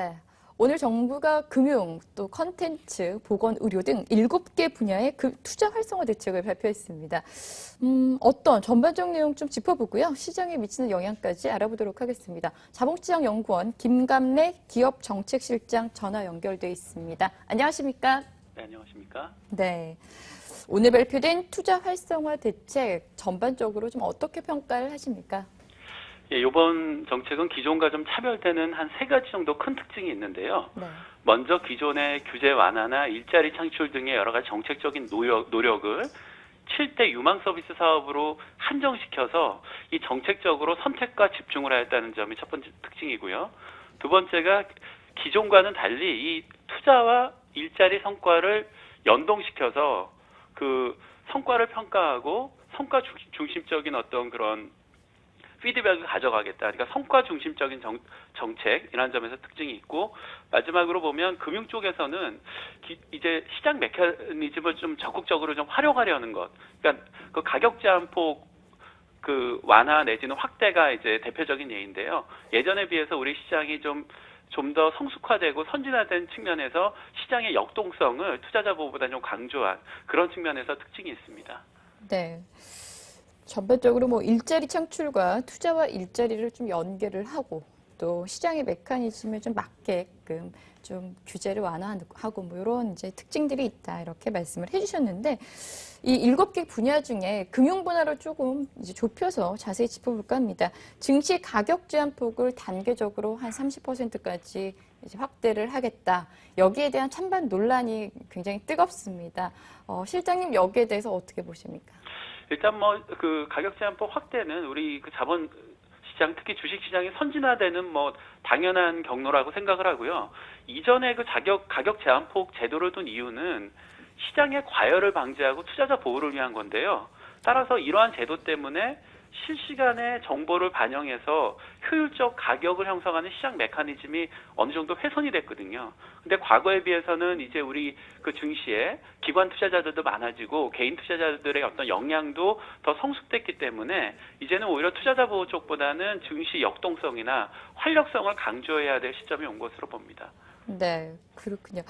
네. 오늘 정부가 금융, 또 컨텐츠, 보건, 의료 등 7개 분야의 그 투자 활성화 대책을 발표했습니다. 음, 어떤 전반적 내용 좀 짚어보고요. 시장에 미치는 영향까지 알아보도록 하겠습니다. 자본시장연구원 김감래 기업정책실장 전화 연결돼 있습니다. 안녕하십니까? 네, 안녕하십니까? 네. 오늘 발표된 투자 활성화 대책 전반적으로 좀 어떻게 평가를 하십니까? 예, 이번 정책은 기존과 좀 차별되는 한 세 가지 정도 큰 특징이 있는데요. 네. 먼저 기존의 규제 완화나 일자리 창출 등의 여러 가지 정책적인 노력, 노력을 7대 유망 서비스 사업으로 한정시켜서 이 정책적으로 선택과 집중을 하였다는 점이 첫 번째 특징이고요. 두 번째가 기존과는 달리 이 투자와 일자리 성과를 연동시켜서 그 성과를 평가하고 성과 중- 중심적인 어떤 그런 피드백을 가져가겠다. 그러니까 성과 중심적인 정, 정책 이런 점에서 특징이 있고 마지막으로 보면 금융 쪽에서는 기- 이제 시장 메커니즘을 좀 적극적으로 좀 활용하려는 것. 그러니까 그 가격 제한폭 그 완화 내지는 확대가 이제 대표적인 예인데요. 예전에 비해서 우리 시장이 좀 좀 더 성숙화되고 선진화된 측면에서 시장의 역동성을 투자자 보호보다 좀 강조한 그런 측면에서 특징이 있습니다. 네. 전반적으로 뭐 일자리 창출과 투자와 일자리를 좀 연계를 하고 또 시장의 메커니즘에 좀 맞게끔 좀 규제를 완화하고 뭐 이런 이제 특징들이 있다 이렇게 말씀을 해주셨는데 이 일곱 개 분야 중에 금융 분야를 조금 이제 좁혀서 자세히 짚어볼까 합니다. 증시 가격 제한 폭을 단계적으로 한 30%까지 이제 확대를 하겠다. 여기에 대한 찬반 논란이 굉장히 뜨겁습니다. 어, 실장님 여기에 대해서 어떻게 보십니까? 일단 뭐 그 가격 제한법 확대는 우리 그 자본 시장 특히 주식 시장이 선진화되는 뭐 당연한 경로라고 생각을 하고요. 이전에 그 자격 가격 제한폭 제도를 둔 이유는 시장의 과열을 방지하고 투자자 보호를 위한 건데요. 따라서 이러한 제도 때문에 실시간에 정보를 반영해서 효율적 가격을 형성하는 시장 메커니즘이 어느 정도 훼손이 됐거든요. 근데 과거에 비해서는 이제 우리 그 증시에 기관 투자자들도 많아지고 개인 투자자들의 어떤 역량도 더 성숙됐기 때문에 이제는 오히려 투자자 보호 쪽보다는 증시 역동성이나 활력성을 강조해야 될 시점이 온 것으로 봅니다. 네, 그렇군요.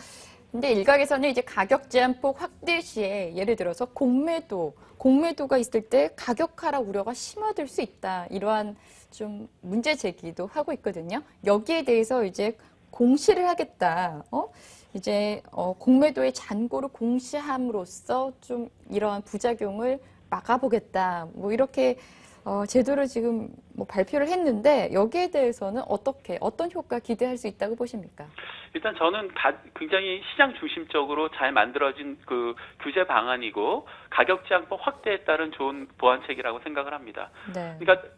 근데 일각에서는 이제 가격 제한폭 확대 시에 예를 들어서 공매도, 공매도가 있을 때 가격 하락 우려가 심화될 수 있다. 이러한 좀 문제 제기도 하고 있거든요. 여기에 대해서 이제 공시를 하겠다. 어? 이제 어, 공매도의 잔고를 공시함으로써 좀 이러한 부작용을 막아보겠다. 뭐 이렇게 어, 제도를 지금 뭐 발표를 했는데 여기에 대해서는 어떻게 어떤 효과 기대할 수 있다고 보십니까? 일단 저는 가- 굉장히 시장 중심적으로 잘 만들어진 그 규제 방안이고 가격 제한법 확대에 따른 좋은 보완책이라고 생각을 합니다. 네. 그러니까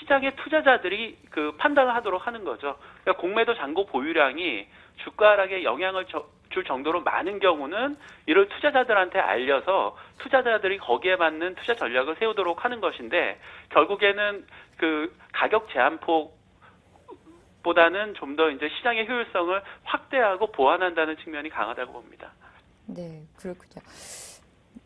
시장의 투자자들이 그 판단을 하도록 하는 거죠. 그러니까 공매도 잔고 보유량이 주가 하락에 영향을 저- 줄 정도로 많은 경우는 이를 투자자들한테 알려서 투자자들이 거기에 맞는 투자 전략을 세우도록 하는 것인데 결국에는 그 가격 제한폭 보다는 좀 더 이제 시장의 효율성을 확대하고 보완한다는 측면이 강하다고 봅니다. 네, 그렇군요.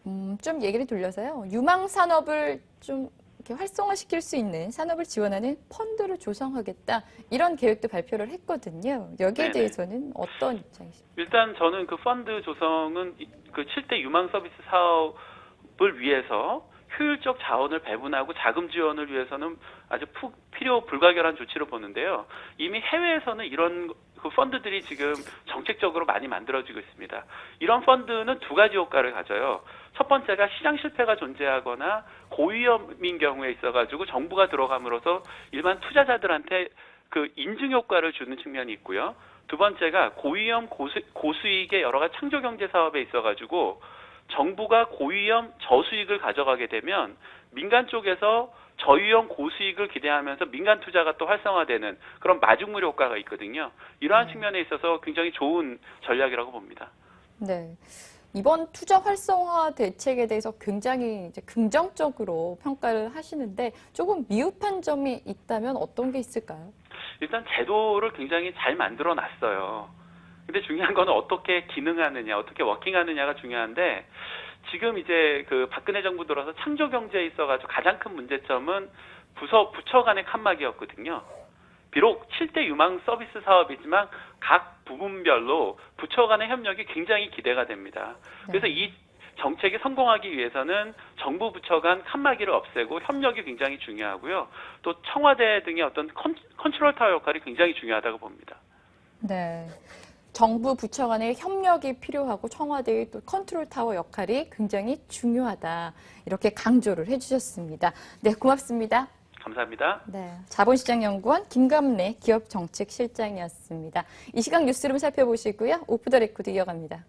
음, 좀 얘기를 돌려서요. 유망 산업을 좀 이렇게 활성화시킬 수 있는 산업을 지원하는 펀드를 조성하겠다. 이런 계획도 발표를 했거든요. 여기에 네네. 대해서는 어떤 입장이십니까? 일단 저는 그 펀드 조성은 이- 그 7대 유망 서비스 사업을 위해서 효율적 자원을 배분하고 자금 지원을 위해서는 아주 푹 필요 불가결한 조치로 보는데요. 이미 해외에서는 이런 그 펀드들이 지금 정책적으로 많이 만들어지고 있습니다. 이런 펀드는 두 가지 효과를 가져요. 첫 번째가 시장 실패가 존재하거나 고위험인 경우에 있어가지고 정부가 들어감으로써 일반 투자자들한테 그 인증 효과를 주는 측면이 있고요. 두 번째가 고위험 고수, 고수익의 여러 가지 창조 경제 사업에 있어가지고 정부가 고위험 저수익을 가져가게 되면 민간 쪽에서 저위험 고수익을 기대하면서 민간 투자가 또 활성화되는 그런 마중물 효과가 있거든요. 이러한 네. 측면에 있어서 굉장히 좋은 전략이라고 봅니다. 네. 이번 투자 활성화 대책에 대해서 굉장히 이제 긍정적으로 평가를 하시는데 조금 미흡한 점이 있다면 어떤 게 있을까요? 일단 제도를 굉장히 잘 만들어 놨어요. 근데 중요한 거는 어떻게 기능하느냐, 어떻게 워킹하느냐가 중요한데 지금 이제 그 박근혜 정부 들어서 창조 경제에 있어가지고 가장 큰 문제점은 부서 부처 간의 칸막이였거든요. 비록 7대 유망 서비스 사업이지만 각 부분별로 부처 간의 협력이 굉장히 기대가 됩니다. 그래서 네. 이 정책이 성공하기 위해서는 정부 부처 간 칸막이를 없애고 협력이 굉장히 중요하고요. 또 청와대 등의 어떤 컨, 컨트롤 타워 역할이 굉장히 중요하다고 봅니다. 네. 정부 부처 간의 협력이 필요하고 청와대의 또 컨트롤 타워 역할이 굉장히 중요하다. 이렇게 강조를 해주셨습니다. 네, 고맙습니다. 감사합니다. 네. 자본시장연구원 김감래 기업정책실장이었습니다. 이 시각 뉴스룸 살펴보시고요. 오프 더 레코드 이어갑니다.